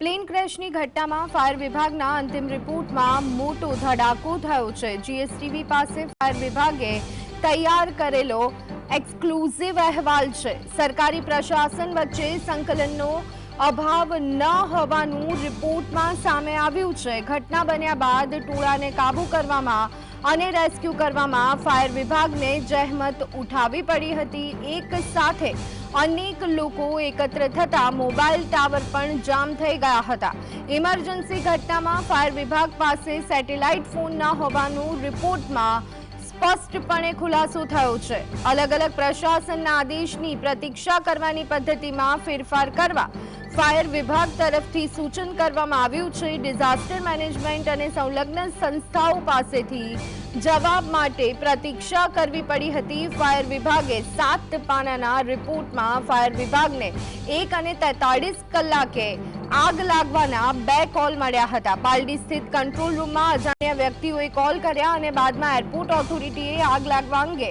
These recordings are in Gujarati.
પ્લેન ક્રેશની ઘટનામાં ફાયર વિભાગના અંતિમ રિપોર્ટમાં મોટો ધડાકો થયો છે. જીએસટીવી પાસે ફાયર વિભાગે તૈયાર કરેલો એક્સક્લુઝિવ અહેવાલ છે. સરકારી પ્રશાસન વચ્ચે સંકલનનો અભાવ ન હોવાનું રિપોર્ટમાં સામે આવ્યું છે. ઘટના બન્યા બાદ ટોળાને કાબૂ કરવામાં અને રેસ્ક્યુ કરવામાં ફાયર વિભાગને જહેમત ઉઠાવી પડી હતી. એક સાથે અનેક લોકો એકત્ર થતા મોબાઈલ ટાવર પણ જામ થઈ ગયા હતા. ઇમરજન્સી ઘટનામાં ફાયર વિભાગ પાસે સેટેલાઇટ ફોન ન હોવાનું રિપોર્ટમાં સ્પષ્ટપણે ખુલાસો થયો છે. અલગ અલગ પ્રશાસનના આદેશની પ્રતીક્ષા કરવાની પદ્ધતિમાં ફેરફાર કરવા ફાયર વિભાગ તરફથી સૂચન કરવામાં આવ્યું છે, ડિઝાસ્ટર મેનેજમેન્ટ અને સંલગ્ન સંસ્થાઓ પાસેથી જવાબ માટે પ્રતીક્ષા કરવી પડી હતી. ફાયર વિભાગે સાત પાનાના રિપોર્ટમાં ફાયર વિભાગને એક અને તેતાળીસ કલાકે આગ લાગવાના બે કોલ મળ્યા હતા. પાલડી સ્થિત કંટ્રોલ રૂમમાં અજાણ્યા વ્યક્તિઓએ કોલ કર્યા અને બાદમાં એરપોર્ટ ઓથોરિટીએ આગ લાગવા અંગે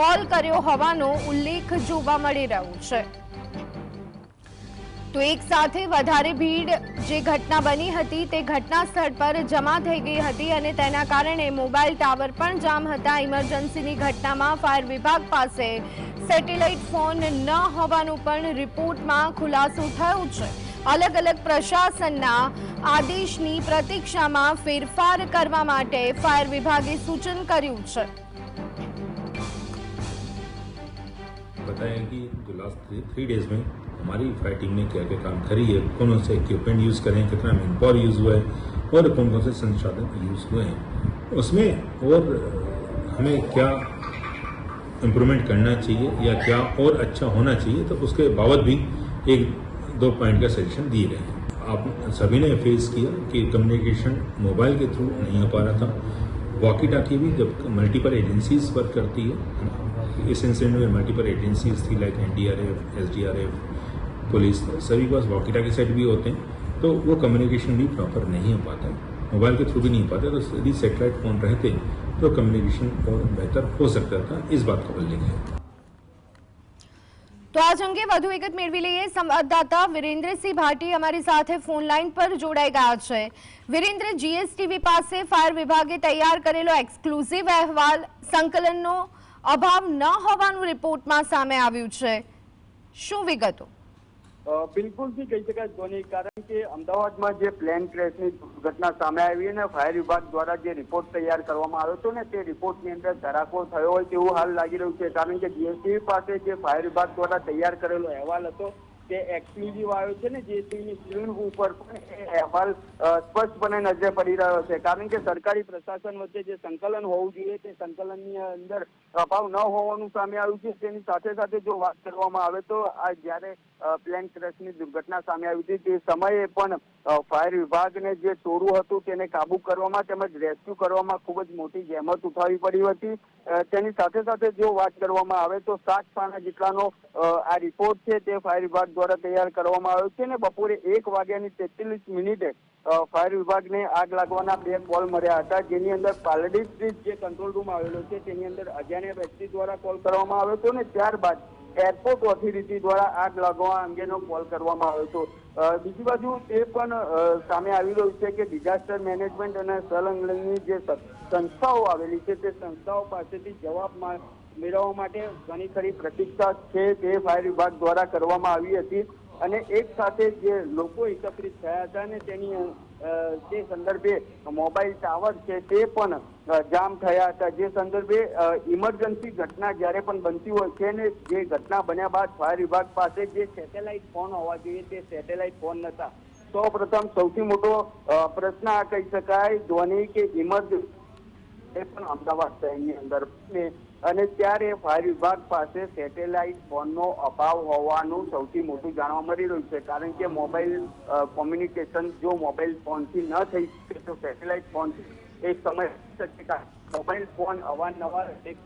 કોલ કર્યો હોવાનો ઉલ્લેખ જોવા મળી રહ્યો છે. તો એક સાથે વધારે ભીડ જે ઘટના બની હતી તે ઘટના સ્થળ પર જમા થઈ ગઈ હતી અને તેના કારણે મોબાઈલ ટાવર પણ જામ હતા ઇમરજન્સીની ઘટનામાં ફાયર વિભાગ પાસે સેટેલાઇટ ફોન ન હોવાનું પણ રિપોર્ટમાં ખુલાસો થયો છે અલગ અલગ પ્રશાસનના આદેશની પ્રતીક્ષામાં ફેરફાર કરવા માટે ફાયર વિભાગે સૂચન કર્યું છે बताया कि जो लास्ट थ्री डेज में हमारी टीम ने क्या क्या काम करी है कौन कौन से इक्विपमेंट यूज़ करें, कितना मैन पावर यूज़ हुआ है, और कौन कौन से संसाधन यूज़ हुए हैं। उसमें और हमें क्या इम्प्रूवमेंट करना चाहिए या क्या और अच्छा होना चाहिए तो उसके बाबत भी एक, दो पॉइंट का सजेशन दिए गए हैं। आप सभी ने फेस किया कि कम्युनिकेशन मोबाइल के थ्रू नहीं हो पा रहा था। वॉकी टाकी भी जब मल्टीपल एजेंसीज वर्क करती है इस इंसिडेंट में मल्टीपल एजेंसीज थी like N D R F S D R F police सभी के पास वॉकी टाकी सेट भी होते हैं तो वो कम्युनिकेशन भी प्रॉपर नहीं हो पाता मोबाइल के थ्रू भी नहीं हो पाता तो यदि सेटेलाइट फोन रहते तो कम्युनिकेशन और बेहतर हो सकता था इस बात का उल्लेख है તો આજ અંગે વધુ વિગત મેળવી લઈએ સંવાદદાતા વિરેન્દ્રસિંહ ભાટી અમારી સાથે ફોન લાઈન પર જોડાઈ ગયા છે વિરેન્દ્ર જીએસટીવી પાસે ફાયર વિભાગે તૈયાર કરેલો એક્સક્લુઝિવ અહેવાલ સંકલનનો અભાવ ન હોવાનું રિપોર્ટમાં સામે આવ્યું છે શું વિગતો અ, બિલકુલથી કહી શકાય ધોની કારણ કે અમદાવાદમાં જે પ્લેન ક્રેશની ઘટના સામે આવી અને ફાયર વિભાગ દ્વારા જે રિપોર્ટ તૈયાર કરવામાં આવ્યો હતો ને, તે રિપોર્ટની અંદર ધરાકો થયો હોય તેવું હાલ લાગી રહ્યું છે. કારણ કે જીએસટીવી પાસે જે ફાયર વિભાગ દ્વારા તૈયાર કરેલો અહેવાલ હતો, તે એક્સક્લુઝિવ આવ્યો છે ને જેસીની સ્ક્રીન ઉપર પણ એ અહેવાલ સ્પષ્ટપણે નજરે પડી રહ્યો છે. કારણ કે સરકારી પ્રશાસન વચ્ચે જે સંકલન હોવું જોઈએ, તે સંકલનની અંદર અભાવ ન હોવાનું સામે આવ્યું છે. તેની સાથે સાથે જો વાત કરવામાં આવે તો આ જ્યારે પ્લેન ક્રેશની દુર્ઘટના સામે આવી હતી, તે સમયે પણ ફાયર વિભાગને જે ટોળું હતું તેને કાબુ કરવામાં તેમજ રેસ્ક્યુ કરવામાં ખૂબ જ મોટી જહેમત ઉઠાવવી પડી હતી. તેની સાથે સાથે જો વાત કરવામાં આવે તો સાત પાના જેટલાનો આ રિપોર્ટ છે તે ફાયર વિભાગ દ્વારા તૈયાર કરવામાં આવ્યો છે ને બપોરે એક વાગ્યાની તેત્રીસ મિનિટે ફાયર વિભાગને આગ લાગવાના બે કોલ મળ્યા હતા. જેની અંદર પાલડી સ્ટ્રીટ જે કંટ્રોલ રૂમ આવેલો છે, તેની અંદર અજાણ્યા વ્યક્તિ દ્વારા કોલ કરવામાં આવ્યો હતો ને ત્યારબાદ એરપોર્ટ ઓથોરિટી દ્વારા આગ લાગવા અંગેનો કોલ કરવામાં આવ્યો હતો. બીજી બાજુ તે પણ સામે આવી રહ્યું છે કે ડિઝાસ્ટર મેનેજમેન્ટ અને સંલગ્નની જે સંસ્થાઓ આવેલી છે, તે સંસ્થાઓ પાસેથી જવાબ મેળવવા માટે ઘણી ખરી પ્રતિક્ષા છે તે ફાયર વિભાગ દ્વારા કરવામાં આવી હતી. અને એક સાથે જે લોકો એકત્રિત થયા હતા ને તેની તે સંદર્ભે મોબાઈલ ટાવર છે તે પણ જામ થયા હતા. જે સંદર્ભે ઇમરજન્સી ઘટના જ્યારે પણ બનતી હોય છે ને જે ઘટના બન્યા બાદ ફાયર વિભાગ પાસે જે સેટેલાઇટ ફોન હોવા જોઈએ તે સેટેલાઇટ ફોન નતા. સૌ પ્રથમ સૌથી મોટો પ્રશ્ન આ કહી શકાય ધ્વનિ કે ઇમરજન્સી પણ અમદાવાદ શહેરની અંદર અને ત્યારે ફાયર વિભાગ પાસે સેટેલાઇટ ફોનનો અભાવ હોવાનું સૌથી મોટું જાણવા મળી રહ્યું છે. કારણ કે મોબાઈલ કોમ્યુનિકેશન જો મોબાઈલ ફોનથી ન થઈ શકે તો સેટેલાઇટ ફોનથી એક સમય શકે મોબાઈલ ફોન અવારનવાર એક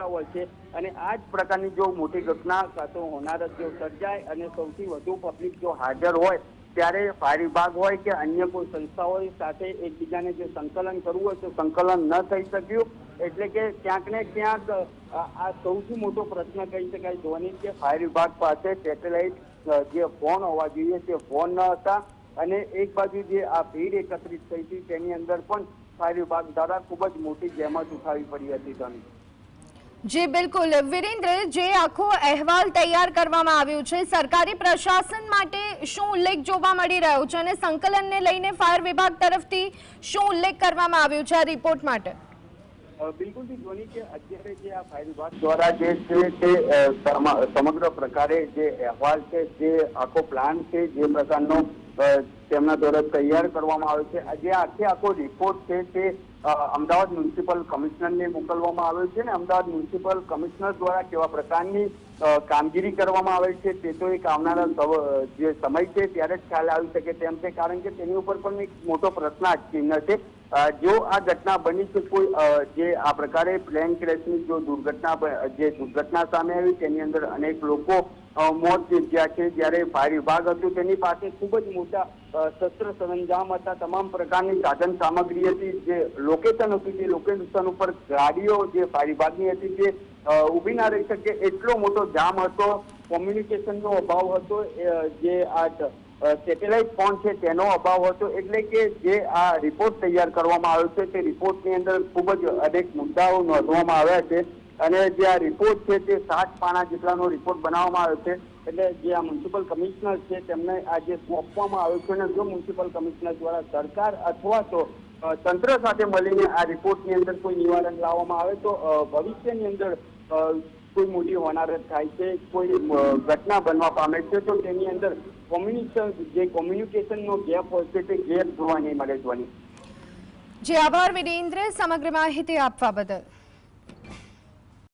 હોય છે અને આ જ પ્રકારની જો મોટી ઘટના કાં તો હોનારત જો સર્જાય અને સૌથી વધુ પબ્લિક જો હાજર હોય ત્યારે ફાયર વિભાગ હોય કે અન્ય કોઈ સંસ્થાઓ સાથે એકબીજાને જે સંકલન કરવું હોય તો સંકલન ન થઈ શક્યું. એટલે કે ક્યાંક ને ક્યાંક આ સૌથી મોટો પ્રશ્ન કહી શકાય ધોની કે ફાયર વિભાગ પાસે સેટેલાઇટ જે ફોન હોવા જોઈએ તે ફોન ન હતા. અને એક બાજુ જે આ ભીડ એકત્રિત થઈ હતી તેની અંદર પણ ફાયર વિભાગ દ્વારા ખૂબ જ મોટી જહેમત ઉઠાવી પડી હતી ધોની. જી, બિલકુલ. વિરેન્દ્ર, જે આખો અહેવાલ તૈયાર કરવામાં આવ્યો છે, સરકારી પ્રશાસન માટે શું ઉલ્લેખ જોવા મળી રહ્યો છે અને સંકલનને લઈને ફાયર વિભાગ તરફથી શું ઉલ્લેખ કરવામાં આવ્યો છે આ રિપોર્ટ માટે? બિલકુલથી ધોની કે અત્યારે જે આ ફાયર દ્વારા જે છે તે સમગ્ર પ્રકારે જે અહેવાલ છે, જે આખો પ્લાન છે, જે પ્રકારનો તેમના દ્વારા તૈયાર કરવામાં આવ્યો છે. આજે આખે આખો રિપોર્ટ છે તે અમદાવાદ મ્યુનિસિપલ કમિશનરને મોકલવામાં આવ્યો છે ને અમદાવાદ મ્યુનિસિપલ કમિશનર દ્વારા કેવા પ્રકારની કામગીરી કરવામાં આવે છે તે તો એક આવનારા જે સમય છે ત્યારે જ ખ્યાલ આવી શકે તેમ છે. કારણ કે તેની ઉપર પણ એક મોટો પ્રશ્ન ચિહ્ન છે. જો આ ઘટના બની છે કોઈ જે આ પ્રકારે પ્લેન ક્રેશની જો દુર્ઘટના જે દુર્ઘટના સામે આવી તેની અંદર અનેક લોકો મોત નીપજ્યા છે. જ્યારે ફાયર વિભાગ હતું, તેની પાસે ખૂબ જ મોટા શસ્ત્ર સરંજામ હતા. તમામ પ્રકારની સાધન સામગ્રી હતી. જે લોકેશન હતું જે લોકેશન ઉપર ગાડીઓ જે ફાયર વિભાગની હતી જે ઊભી ના રહી શકે. એટલો મોટો જામ હતો. કોમ્યુનિકેશનનો અભાવ હતો. જે આ સેટેલાઇટ ફોન છે, તેનો અભાવ હતો એટલે કે જે આ રિપોર્ટ તૈયાર કરવામાં આવ્યો છે, તે રિપોર્ટની અંદર ખૂબ જ અનેક મુદ્દાઓ નોંધવામાં આવ્યા છે અને જે આ રિપોર્ટ છે, તે સાત પાના જેટલાનો રિપોર્ટ બનાવવામાં આવ્યો છે. એટલે જે આ મ્યુનિસિપલ કમિશનર છે, તેમને આ જે સોંપવામાં આવ્યો છે અને જો મ્યુનિસિપલ કમિશનર દ્વારા સરકાર અથવા તો તંત્ર સાથે મળીને આ રિપોર્ટની અંદર કોઈ નિવારણ લાવવામાં આવે તો ભવિષ્યની અંદર કોઈ મોટી હોનારત થાય છે, કોઈ ઘટના બનવા પામે છે, તો તેની અંદર કોમ્યુનિકેશન જે કોમ્યુનિકેશનનો ગેપ હોય છે, તે ગેપ જોવા નહીં મળે જોવાની જે આભાર વિરેન્દ્ર સમગ્ર માહિતી આપવા બદલ.